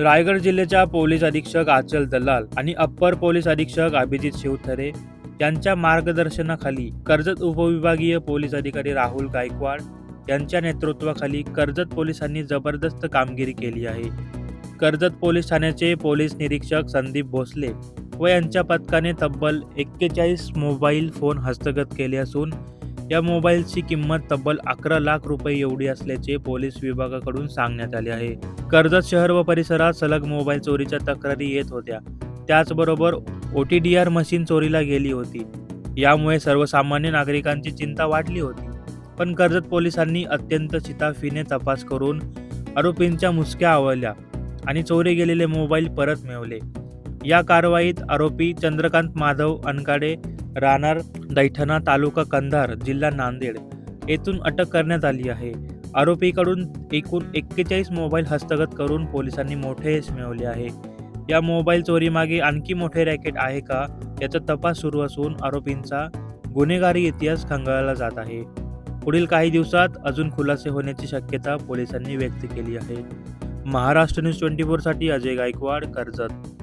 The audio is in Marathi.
रायगड जिल्ह्याच्या पोलीस अधीक्षक आचल दलाल आणि अप्पर पोलीस अधीक्षक अभिजित शिवथरे यांच्या मार्गदर्शनाखाली कर्जत उपविभागीय पोलीस अधिकारी राहुल गायकवाड यांच्या नेतृत्वाखाली कर्जत पोलिसांनी जबरदस्त कामगिरी केली आहे. कर्जत पोलीस ठाण्याचे पोलीस निरीक्षक संदीप भोसले व यांच्या पथकाने तब्बल एक्केचाळीस मोबाईल फोन हस्तगत केले असून या मोबाईलची किंमत तब्बल अकरा लाख रुपये एवढी असल्याचे पोलीस विभागाकडून सांगण्यात आले आहे. कर्जत शहर व परिसरात सलग मोबाईल चोरीच्या तक्रारी येत होत्या. त्याचबरोबर O T D R machine चोरीला गेली होती. यामुळे सर्वसामान्य नागरिकांची चिंता वाढली होती. पण कर्जत पोलिसांनी अत्यंत शिताफीने तपास करून आरोपींच्या मुसक्या आवळल्या आणि चोरी गेलेले मोबाईल परत मिळवले. या कारवाईत आरोपी चंद्रकांत माधव अनकाडे राहणार दैठणा तालुका कंधार जिल्हा नांदेड येथून अटक करण्यात आली आहे. आरोपीकडून एकूण एक्केचाळीस मोबाईल हस्तगत करून पोलिसांनी मोठे यश मिळवले आहे. या मोबाईल चोरीमागे आणखी मोठे रॅकेट आहे का याचा तपास सुरू असून आरोपींचा गुन्हेगारी इतिहास खंगाळला जात आहे. पुढील काही दिवसात अजून खुलासे होण्याची शक्यता पोलिसांनी व्यक्त केली आहे. महाराष्ट्र न्यूज ट्वेंटी फोरसाठी अजय गायकवाड कर्जत